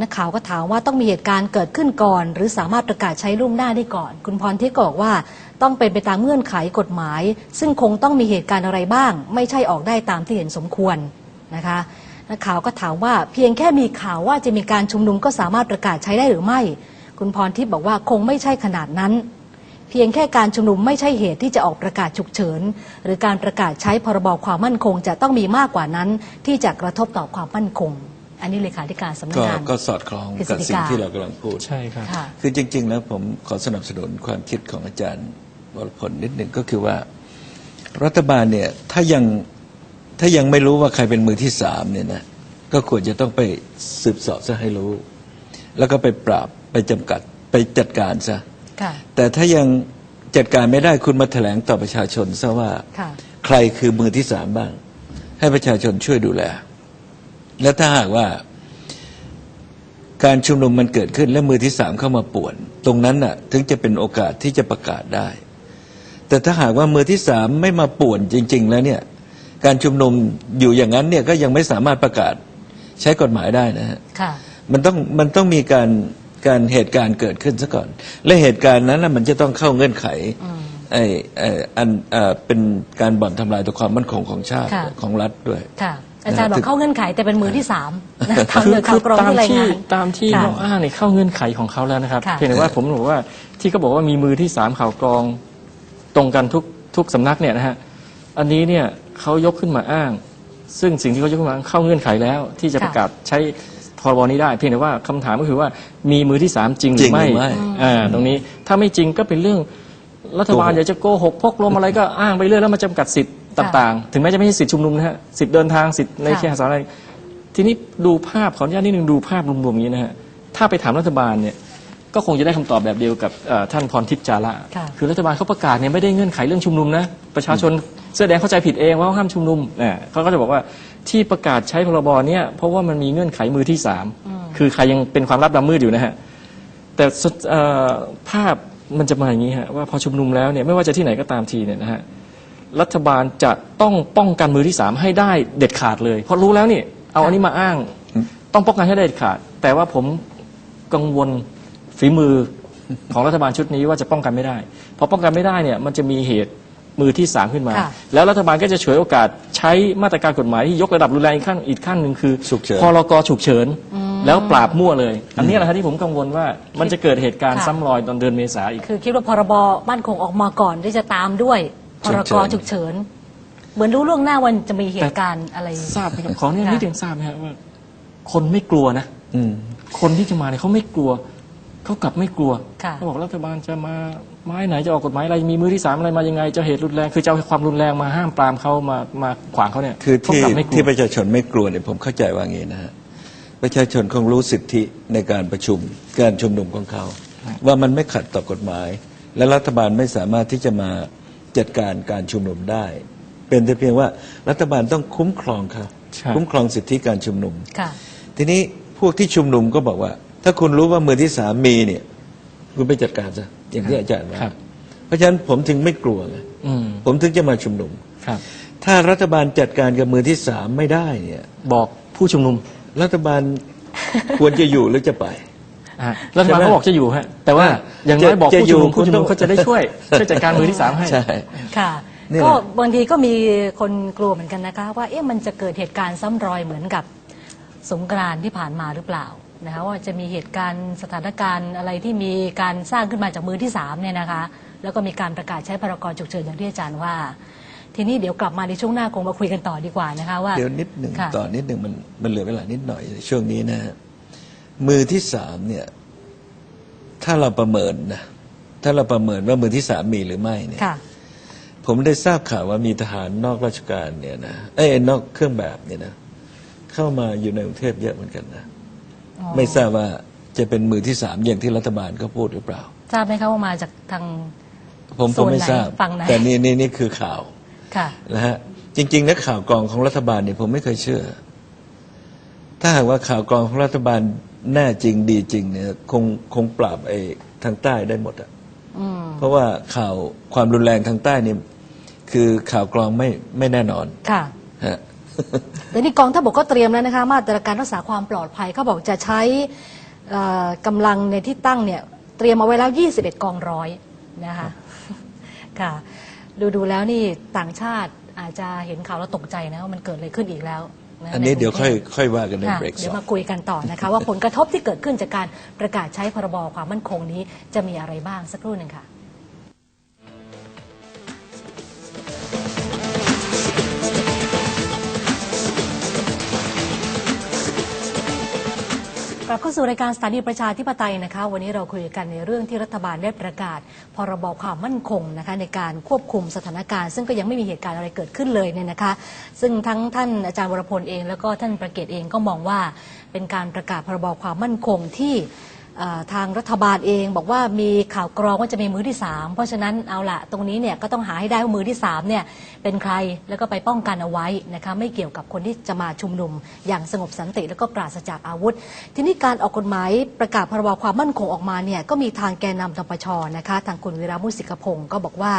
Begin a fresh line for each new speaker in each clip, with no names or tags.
นักข่าวก็ถามว่าต้องมีเหตุการณ์เกิดขึ้นก่อน หรือสามารถประกาศใช้ล่วงหน้าได้ก่อน คุณพรทิพย์ก็บอกว่าต้องเป็นไปตามเงื่อนไขกฎหมาย ซึ่งคงต้องมีเหตุการณ์อะไรบ้าง ไม่ใช่ออกได้ตามที่เห็นสมควรนะคะนักข่าวก็ถามว่าเพียงแค่มีข่าวว่าจะมีการชุมนุมก็สามารถประกาศใช้ได้หรือไม่ คุณพรทิพย์บอกว่าคงไม่ใช่ขนาดนั้น เพียงแค่การชุมนุมไม่ใช่เหตุที่จะออกประกาศฉุกเฉิน หรือการประกาศใช้พรบความมั่นคง จะต้องมีมากกว่านั้นที่จะกระทบต่อความมั่นคง อันนี้เลขาธิการสำนัก
ก็
งาน
ก็สอดคล้อง
กฤษ
กับ
ฎี
สิ่ง
กา
ที่เรากำลังพูด
ใช่ครับ
ค่ะ
คือจริง ๆ แล้วผมขอสนับสนุนความคิดของอาจารย์วรพลนิดหนึ่งก็คือว่า รัฐบาลเนี่ยถ้ายังถ้ายังไม่รู้ว่าใครเป็นมือที่สามเนี่ยนะก็ควรจะต้องไปสืบเสอบซะให้รู้ แล้วก็ไปปราบไปจำกัดไปจัดการซะ
ค่ะ
แต่ถ้ายังจัดการไม่ได้คุณมาแถลงต่อประชาชนซะว่า
ค่ะ
ใครคือมือที่สามบ้าง ให้ประชาชนช่วยดูแล และถ้าหากว่าการชุมนุมมันเกิดขึ้นและมือที่สามเข้ามาป่วน ตรงนั้นน่ะ ถึงจะเป็นโอกาสที่จะประกาศได้ แต่ถ้าหากว่ามือที่สามไม่มาป่วนจริง ๆ แล้วเนี่ย การชุมนุมอยู่อย่างนั้นเนี่ยก็ยังไม่สามารถประกาศใช้กฎหมายได้นะฮะ
ค่ะ
มันต้องมันต้องมีการการเหตุการณ์เกิดขึ้นซะก่อน และเหตุการณ์นั้นน่ะมันจะต้องเข้าเงื่อนไขไอ้ไอ้อันเอ่อเป็นการบ่อนทำลายต่อความมั่นคงของชาติ
ค่ะ
ของรัฐด้วย
ค่ะ อาจารย์บอ
ถึ
ก
ง
เข้าเงื่อนไขแต่เป็นมือที่สามนะทาง
คือ
เรือ
คื
ข่าว
อก
รอง
ตาม
ที่ราย
ที่
งาน
ตามที่
ค่ะ
เขาอ้างเนี่ยเข้าเงื่อนไขของเขาแล้วนะครับ
ค่ะ
เพียงแต่ว่าผมบอกว่าที่เขาบอกว่ามีมือที่สามข่าวกรองตรงกันทุกทุกสำนักเนี่ยนะฮะอันนี้เนี่ยเขายกขึ้นมาอ้าง ซึ่งสิ่งที่เขายกขึ้นมาเข้าเงื่อนไขแล้ว ที่จะ
ค่ะ
ประกาศใช้พรบนี้ได้ เพียงแต่ว่าคำถามก็คือว่ามีมือที่สามจริงห
จ
รื
ริง
อ
ห
ไม่
รือไม่
อ่าตรงนี้ถ้าไม่จริงก็เป็นเรื่องรัฐบาล
โกหก
อยากจะโกหกพกลมอะไรก็อ้างไปเรื่อยแล้วมาจำกัดสิทธิ์ ต่างๆ ถึงแม้จะไม่ใช่สิทธิชุมนุมนะฮะสิทธิเดินทางสิทธิใน
ค่ะ
เคหสถานอะไรทีนี้ดูภาพขออนุญาตนิดนึงดูภาพรวมๆอย่างนี้นะฮะถ้าไปถามรัฐบาลเนี่ยก็คงจะได้คำตอบแบบเดียวกับเอ่อท่านพรทิพย์จาระ
ค่ะ
คือรัฐบาลเขาประกาศเนี่ยไม่ได้เงื่อนไขเรื่องชุมนุมนะประชาชนเสื้อแดงเข้าใจผิดเองว่าห้ามชุมนุมเนี่ยเขาก็จะบอกว่าที่ประกาศใช้พรบเนี่ยเพราะว่ามันมีเงื่อนไขมือที่สามคือใครยังเป็นความลับดำมืดอยู่นะฮะแต่สุดเอ่อภาพมันจะมาอย่างนี้ฮะว่าพอชุมนุมแล้วเนี่ยไม่ว่าจะที่ไหนก็ตามทีเนี่ยนะฮะ รัฐบาลจะต้องป้องกันมือที่สามให้ได้เด็ดขาดเลย เพราะรู้แล้วนี่เอาอันนี้มาอ้าง ต้องป้องกันให้ได้เด็ดขาด แต่ว่าผมกังวลฝีมือของรัฐบาลชุดนี้ว่าจะป้องกันไม่ได้พอป้องกันไม่ได้เนี่ยมันจะมีเหตุมือที่สามขึ้นมา
ค่ะ
แล้วรัฐบาลก็จะฉวยโอกาสใช้มาตรการกฎหมายที่ยกระดับรุนแรงอีกขั้นอีกขั้นหนึ่งคือ
ฉุกเฉิน
พรกฉุกเฉินแล้วปราบมั่วเลย อันนี้แหละครับที่ผมกังวลว่ามันจะเกิดเหตุการณ์
ค่ะ
ซ้ำรอยตอนเดือนเมษาอีก
คือคิดว่าพรบบ้านคงออกมาก่อนที่จะตามด้วย พรก
ฉุ
ฉุ
ก
ก
เฉิ
เฉิ
น
นเหมือนรู้ล่วงหน้าวันจะมีเหตุการณ์อะไร
ทราบไหมครับของเนี่ย
ค่ะ
นิดเดียวทราบไหมครับว่า คนไม่กลัวนะ
อืม
คนที่จะมาเนี่ยเขาไม่กลัวเขากลับไม่กลัว
ค่ะ
เขาบอกรัฐบาลจะมาไม้ไหนจะออกกฎหมายอะไรมีมือที่สามอะไรมายังไง จะเหตุรุนแรงคือจะเอาความรุนแรงมาห้ามปรามเขามามาขวางเขาเนี่ย
คือ
เขา
ที่
กลับไม่กลัว
ที่ประชาชนไม่กลัวเนี่ยผมเข้าใจว่างี้นะฮะประชาชนคงรู้สิทธิในการประชุมการชุมนุมของเขา ว่ามันไม่ขัดต่อกฎหมาย และรัฐบาลไม่สามารถที่จะมา จัดการการชุมนุมได้ เป็นแต่เพียงว่ารัฐบาลต้องคุ้มครองเขา
ใช่
คุ้มครองสิทธิการชุมนุม
ค่ะ
ทีนี้พวกที่ชุมนุมก็บอกว่า ถ้าคุณรู้ว่ามือที่สามมีเนี่ย คุณไปจัดการซะอย่างที่อาจารย์ว่า
ครับ
เพราะฉะนั้นผมถึงไม่กลัวไง
อืม
ผมถึงจะมาชุมนุม
ครับ
ถ้ารัฐบาลจัดการกับมือที่สามไม่ได้เนี่ย
บอกผู้ชุมนุม
รัฐบาลควรจะอยู่หรือจะไป
อะรัฐบาล
ใช่ไหม
เขาบอกจะอยู่ฮะแต่ว่า
อะ
อย่างน้อย
จะ
บอก
จะ
ผู้ชุมนุม
อยู่
ผู้ชุมนุม
คุณต้อง
เขาจะได้ช่วยช่วยจัดการมือที่สามให้
ใช่
ค่ะ
นี่แหละ
ก็บางทีก็มีคนกลัวเหมือนกันนะคะว่าเอ๊ะมันจะเกิดเหตุการณ์ซ้ำรอยเหมือนกับสงกรานต์ที่ผ่านมาหรือเปล่านะคะว่าจะมีเหตุการณ์สถานการณ์อะไรที่มีการสร้างขึ้นมาจากมือที่สามเนี่ยนะคะ แล้วก็มีการประกาศใช้พรกฉุกเฉินอย่างที่อาจารย์ว่า ทีนี้เดี๋ยวกลับมาในช่วงหน้าคงมาคุยกันต่อดีกว่านะคะว่า
เดี๋ยวนิดหนึ่ง
ค่ะ
ต่อนิดหนึ่งมันมันเหลือเวลานิดหน่อยในช่วงนี้นะฮะ มือที่สามเนี่ยถ้าเราประเมินนะถ้าเราประเมินว่ามือที่สามมีหรือไม่เนี่ย
ค่ะ
ผมได้ทราบข่าวว่ามีทหารนอกราชการเนี่ยนะเอ้ยนอกเครื่องแบบเนี่ยนะเข้ามาอยู่ในกรุงเทพเยอะเหมือนกันนะ
อ๋อ
ไม่ทราบว่าจะเป็นมือที่สามอย่างที่รัฐบาลก็พูดหรือเปล่า
ทราบไหมคะว่ามาจากทาง
ผมผ
ส่
ม
วน
ไม่
ไหน
ทราบ
ฝั่งไหน
แต่นี่นี่นี่คือข่าว
ค่ะ
นะฮะจริงๆนักข่าวกรองของรัฐบาลเนี่ยผมไม่เคยเชื่อ ถ้าหากว่าข่าวกรองของรัฐบาล แน่จริงดีจริงเนี่ยคงคงปราบไอ้ทางใต้ได้หมดอะ
อืม
เพราะว่าข่าวความรุนแรงทางใต้เนี่ยคือข่าวกรองไม่ไม่แน่นอน
ค่ะ
ฮะ
แต่นี่กองทัพบกก็เตรียมแล้วนะคะ มาตรการรักษาความปลอดภัยเขาบอกจะใช้เอ่อกำลังในที่ตั้งเนี่ย เตรียมเอาไว้แล้ว 21 กองร้อยนะคะค่ะ ดูดูแล้วนี่ต่างชาติอาจจะเห็นข่าวแล้วตกใจนะว่ามันเกิดอะไรขึ้นอีกแล้วะ
อันนี้
ใกรุง
เดี๋ยวค่อย
ทพ
ค่อยว่ากันใน
ค่ะ
เบรกส
เดี๋ย
อ
ว
ง
มาคุยกันต่อนะคะ ว่าผลกระทบที่เกิดขึ้นจากการประกาศใช้พรบความมั่นคงนี้จะมีอะไรบ้างสักครู่หนึ่งค่ะ ลับเข้าสู่รายการสถานีประชาธิปไตยนะคะ วันนี้เราคุยกันในเรื่องที่รัฐบาลได้ประกาศ พรบความมั่นคงนะคะในการควบคุมสถานการณ์ ซึ่งก็ยังไม่มีเหตุการณ์อะไรเกิดขึ้นเลยเนี่ยนะคะ ซึ่งทั้งท่านอาจารย์วรพลเอง แล้วก็ท่านประเกตเองก็มองว่า เป็นการประกาศพรบความมั่นคงที่ ทางรัฐบาลเองบอกว่ามีข่าวกรองว่าจะมีมือที่ 3 เพราะฉะนั้นเอาละตรงนี้เนี่ยก็ต้องหาให้ได้ว่ามือที่3เนี่ยเป็นใครแล้วก็ไปป้องกันเอาไว้นะคะไม่เกี่ยวกับคนที่จะมาชุมนุม อย่างสงบสันติแล้วก็ปราศจากอาวุธ ทีนี้การออกกฎหมายประกาศพรบความมั่นคงออกมาเนี่ยก็มีทางแกนนำทปชนะคะทางคุณวีระมุสิกพงศ์ก็บอกว่า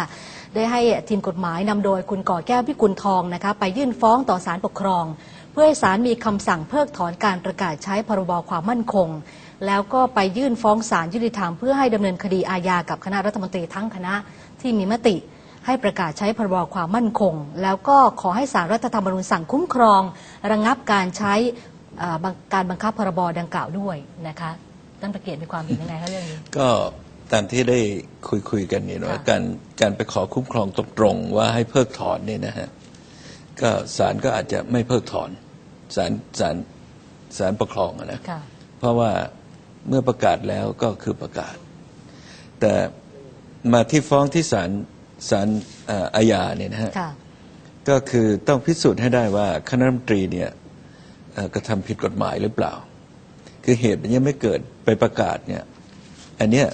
ได้ให้ทีมกฎหมายนำโดยคุณก่อแก้วพิกุลทองนะคะไปยื่นฟ้องต่อศาลปกครอง เพื่อให้ศาลมีคำสั่งเพิกถอนการประกาศใช้พรบความมั่นคง แล้วก็ไปยื่นฟ้องศาลยุติธรรมเพื่อให้ดำเนินคดีอาญากับคณะรัฐมนตรีทั้งคณะที่มีมติ ให้ประกาศใช้พรบความมั่นคง แล้วก็ขอให้ศาลรัฐธรรมนูญสั่งคุ้มครอง ระงับการใช้เอ่อบังการบังคับพรบดังกล่าวด้วยนะคะท่านประเกียรติมีความเห็นยังไงคะเรื่องนี้
ก็ตามที่ได้คุยคุยๆกันเนี่ยนะ
ค่ะ
ว่าการการไปขอคุ้มครองตรงๆว่าให้เพิกถอนเนี่ยนะฮะก็ศาลก็อาจจะไม่เพิกถอนศาลศาลศาลปกครองอะนะ
ค่ะ
เพราะว่า เมื่อประกาศแล้วก็คือประกาศ แต่มาที่ฟ้องที่ศาลศาลเอ่ออาญาเนี่ยนะฮะ
ค่ะ
ก็คือต้องพิสูจน์ให้ได้ว่าคณะรัฐมนตรีเนี่ยเอ่อกระทำผิดกฎหมายหรือเปล่า คือเหตุมันยังไม่เกิดไปประกาศเนี่ยอันเนี้ย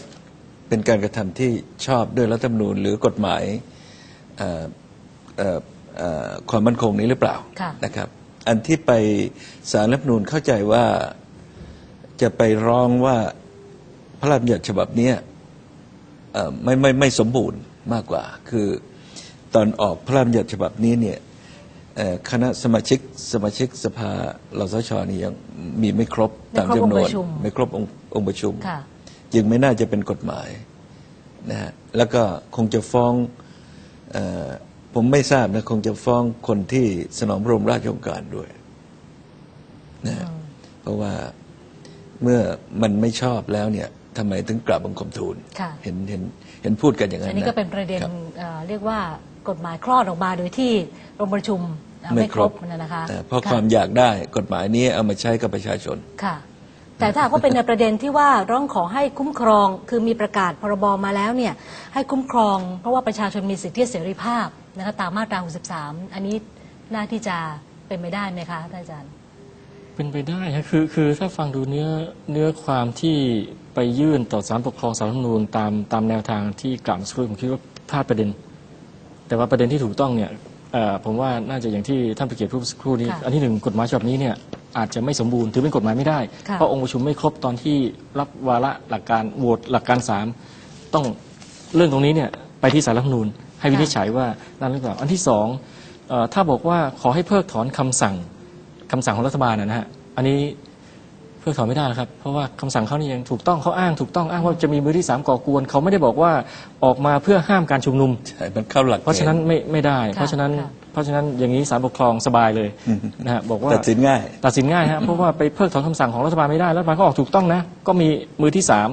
เป็นการกระทำที่ชอบด้วยรัฐธรรมนูญหรือกฎหมายเอ่อเอ่อเอ่อความมั่นคงนี้หรือเปล่า
ค่ะ
นะครับ อันที่ไปสารรัฐธรรมนูญเข้าใจว่า จะไปร้องว่าพระราชบัญญัติฉบับเนี้ยเอ่อไม่ไม่ไม่สมบูรณ์มากกว่า คือตอนออกพระราชบัญญัติฉบับนี้เนี่ยเอ่อคณะสมาชิกสมาชิกสภาลสชนี่ยังมีไม่ครบ
ไม่
ตาม
ครบ
จำน
องค์
ว
ป
น
ระชุม
ไม่ครบองค์องค์ประชุม
ค่ะ
จึงไม่น่าจะเป็นกฎหมายนะฮะแล้วก็คงจะฟ้องเออผมไม่ทราบนะคงจะฟ้องคนที่สนองพระบรมราชโองการด้วยนะฮะเพราะว่า เมื่อมันไม่ชอบแล้วเนี่ยทำไมถึงกลับบังคมทูล
ค่ะ
เห็นเห็นเห็นพูดกันอย่างนั้
อั
น
นนี้ก็เป็นประเด็น
ครับ
เอ่อเรียกว่ากฎหมายคลอดออกมาโดยที่โรงประชุมเอ่อไม่ครบนะนะคะ
เอ่อเพราะ
ค่ะ
ความอยากได้กฎหมายนี้เอามาใช้กับประชาชน
ค่ะ แต่ถ้าหากว่าเป็นในประเด็นที่ว่าร้องขอให้คุ้มครองคือมีประกาศพรบมาแล้วเนี่ยให้คุ้มครอง เพราะว่าประชาชนมีสิทธิเสรีภาพนะคะตามมาตรา 63 อันนี้น่าที่จะเป็นไปได้ไหมคะท่านอาจารย์
เป็นไปได้ฮะคือคือถ้าฟังดูเนื้อเนื้อความที่ไปยื่นต่อศาลปกครองสารรัฐธรรมนูญตามตามแนวทางที่กล่าวมาสักครู่ผมคิดว่าพลาดประเด็น แต่ว่าประเด็นที่ถูกต้องเนี่ยเอ่อผมว่าน่าจะอย่างที่ท่านประเกียรติพูดเมื่อสักครู่นี้
ค่ะ
อันที่หนึ่งกฎหมายฉบับนี้เนี่ยอาจจะไม่สมบูรณ์ถือเป็นกฎหมายไม่ได้
ค่ะ
เพราะองค์ประชุมไม่ครบตอนที่รับวาระหลักการโหวตหลักการสามต้องเรื่องตรงนี้เนี่ยไปที่สารรัฐธรรมนูญให้วินิจฉัยว่านั่นหรือเปล่าอันที่สองเอ่อถ้าบอกว่าขอให้เพิกถอนคำสั่ง คำสั่งของรัฐบาลนะนะฮะอันนี้เพิกถอนไม่ได้นะครับ เพราะว่าคำสั่งเขานี่ยังถูกต้องเขาอ้างถูกต้องอ้างว่าจะมีมือที่สามก่อกวนเขาไม่ได้บอกว่าออกมาเพื่อห้ามการชุมนุม
ใช่มันเข้าหลัก
เพราะฉะนั้นไม่ไม่ได้
ค่ะ
เพราะฉะนั้น
ค่ะ
เพราะฉะนั้นอย่างนี้ศาลปกครองสบายเลยนะฮะบอกว่า
ตัดสินง่าย
ตัดสินง่ายฮะเพราะว่าไปเพิกถอนคำสั่งของรัฐบาลไม่ได้รัฐบาลก็ออกถูกต้องนะก็มีมือที่สาม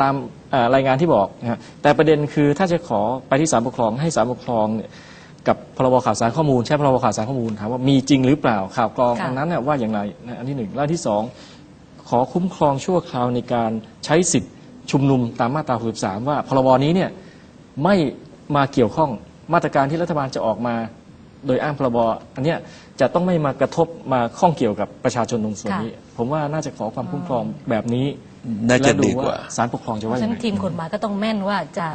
ตามเอ่อรายงานที่บอกนะฮะแต่ประเด็นคือถ้าจะขอไปที่ศาลปกครองให้ศาลปกครองเนี่ย กับพรบข่าวสารข้อมูลใช้พรบข่าวสารข้อมูลถามว่ามีจริงหรือเปล่าข่าวกรอง
ค่ะ
อันนั้นเนี่ยว่าอย่างไรนะอันที่หนึ่งและอันที่สองขอคุ้มครองชั่วคราวในการใช้สิทธิ์ชุมนุมตามมาตรา63ว่าพรบนี้เนี่ยไม่มาเกี่ยวข้องมาตรการที่รัฐบาลจะออกมา โดยอ้างพรบอันเนี้ยจะต้องไม่มากระทบมาข้องเกี่ยวกับประชาชนตรงส่วนนี้ ผมว่าน่าจะขอความคุ้มครองแบบนี้
น่าจะ
และ
ดีกว่า
ศาลปกครองจะ
เพ
ว่า
ราะฉะ
อย่าง
นั้น
ไร
ทีมกฎหมายก็ต้องแม่นว่าจะ